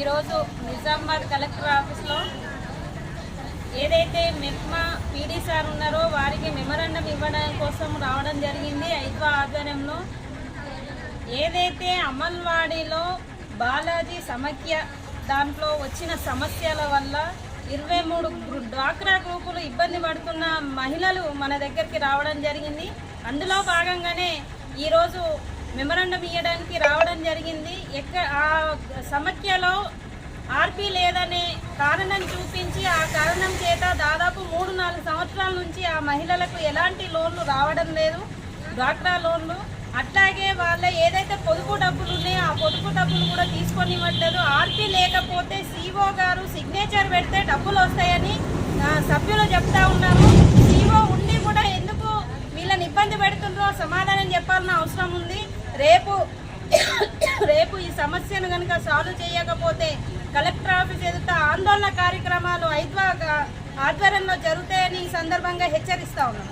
ఈరోజు నిజామాబాద్ కలెక్టర్ ఆఫీస్లో ఏదైతే మెప్మా పీడీ సార్ ఉన్నారో వారికి మెమరాండం ఇవ్వడం కోసం రావడం జరిగింది. ఐద్వా ఆధ్వర్యంలో ఏదైతే అమల్వాడిలో బాలాజీ సమైక్య దాంట్లో వచ్చిన సమస్యల వల్ల ఇరవై మూడు డ్వాక్రా గ్రూపులు ఇబ్బంది పడుతున్న మహిళలు మన దగ్గరికి రావడం జరిగింది. అందులో భాగంగానే ఈరోజు మెమరాండం ఇవ్వడానికి ఎక్కడ ఎక్క ఆ సమస్యలో ఆర్పీ లేదనే కారణం చూపించి ఆ కారణం చేత దాదాపు మూడు నాలుగు సంవత్సరాల నుంచి ఆ మహిళలకు ఎలాంటి లోన్లు రావడం లేదు. డ్వాక్రా లోన్లు. అట్లాగే వాళ్ళ ఏదైతే పొదుపు డబ్బులు ఉన్నాయో ఆ పొదుపు డబ్బులు కూడా తీసుకొని ఇవ్వట్లేదు ఆర్పీ లేకపోతే సిఓ గారు సిగ్నేచర్ పెడితే డబ్బులు వస్తాయని సభ్యులు చెప్తా ఉన్నారు. సిఓ ఉండి కూడా ఎందుకు వీళ్ళని ఇబ్బంది పెడుతుందో సమాధానం చెప్పాలన్న అవసరం ఉంది. రేపు సమస్యను కనుక సాల్వ్ చేయకపోతే కలెక్టర్ ఆఫీస్ ఎదుట ఆందోళన కార్యక్రమాలు ఐద్వా ఆధ్వర్యంలో జరుగుతాయని ఈ సందర్భంగా హెచ్చరిస్తా ఉన్నాం.